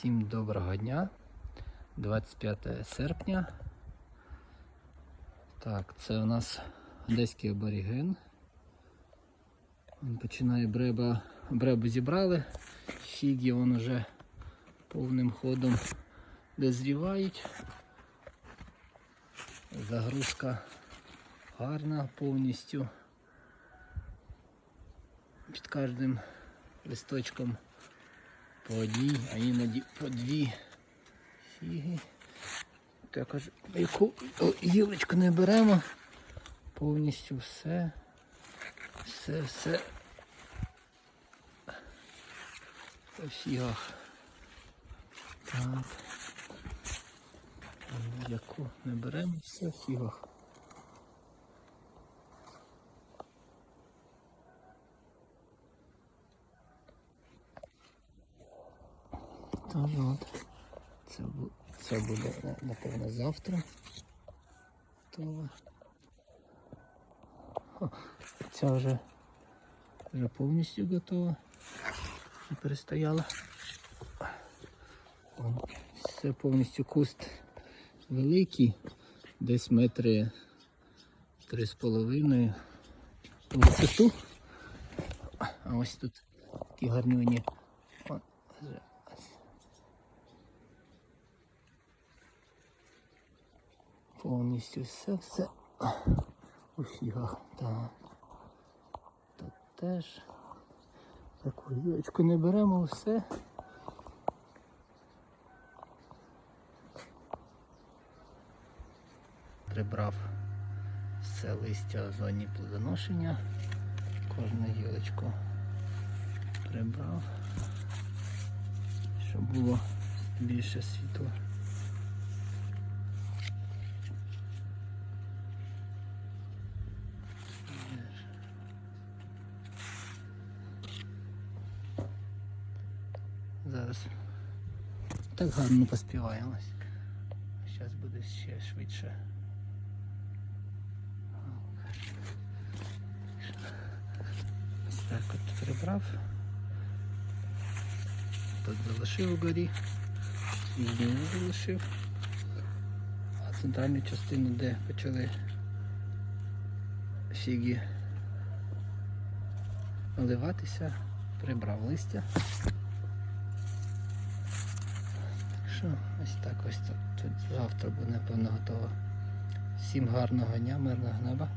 Всім доброго дня. 25 серпня. Так, це у нас одеський аборіген. Він починає бреба. Бребу зібрали. Фіги вон уже повним ходом дозрівають. Загрузка гарна повністю. Під кожним листочком по одній, а іноді по дві фіги. Також яку гілочку не беремо. Повністю все. Все, все. По фігах. Так. Яку не беремо, все в фігах. Тож от. Це, це буде напевно завтра. Готово. Ця вже, вже повністю готова. І перестояла. Це повністю куст великий, десь метри три з половиною висоту. А ось тут такі гарнюні. О, Повністю все, все у фігах. Так. Тут теж. Таку гілочку не беремо, все. Прибрав все листя в зоні плодоношення. Кожну гілочку прибрав, щоб було більше світла. Зараз так гарно поспіваємось. Зараз буде ще швидше. Ось так от прибрав. Тут залишив угорі. І знизу залишив. А центральну частину, де почали фіги наливатися, прибрав листя. Що, ось так ось тут, тут завтра буде напевно готово. Всім гарного дня, мирного неба.